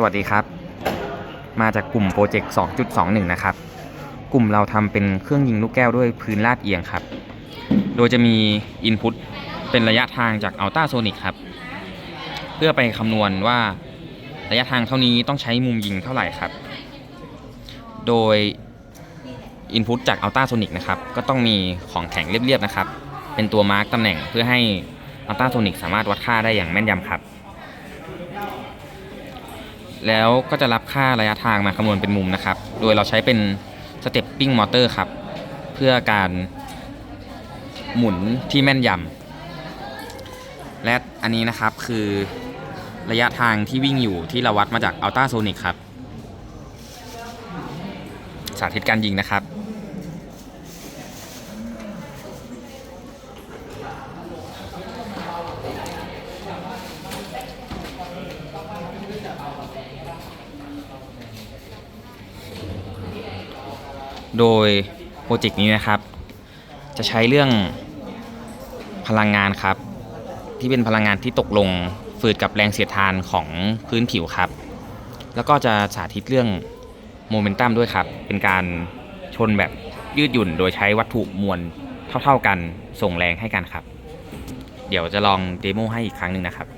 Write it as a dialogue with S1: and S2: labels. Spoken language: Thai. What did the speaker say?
S1: สวัสดีครับ มาจากกลุ่มโปรเจกต์ 2.21 นะครับ กลุ่มเราทำเป็นเครื่องยิงลูกแก้วด้วยพื้นลาดเอียงครับ โดยจะมี Input เป็นระยะทางจาก Ultra Sonic ครับ เพื่อไปคำนวณว่าระยะทางเท่านี้ต้องใช้มุมยิงเท่าไหร่ครับ โดย Input จาก Ultra Sonic นะครับ ก็ต้องมีของแข็งเรียบๆนะครับ เป็นตัวมาร์กตำแหน่งเพื่อให้ Ultra Sonic สามารถวัดค่าได้อย่างแม่นยำครับ แล้วก็จะรับค่าระยะทางมาคำนวณเป็นมุมนะครับ โดยเราใช้เป็น Stepping Motor ครับ เพื่อการหมุนที่แม่นยำ และอันนี้นะครับคือระยะทางที่วิ่งอยู่ที่เราวัดมาจาก Ultra Sonic ครับ สาธิตการยิงนะครับ โดยโปรเจกต์นี้นะครับ จะใช้เรื่องพลังงานครับ ที่เป็นพลังงานที่ตกลงฝืดกับแรงเสียดทานของพื้นผิวครับ แล้วก็จะสาธิตเรื่องโมเมนตัมด้วยครับ เป็นการชนแบบยืดหยุ่น โดยใช้วัตถุมวลเท่าๆกันส่งแรงให้กันครับ เดี๋ยวจะลองเดโมให้อีกครั้งหนึ่งนะครับ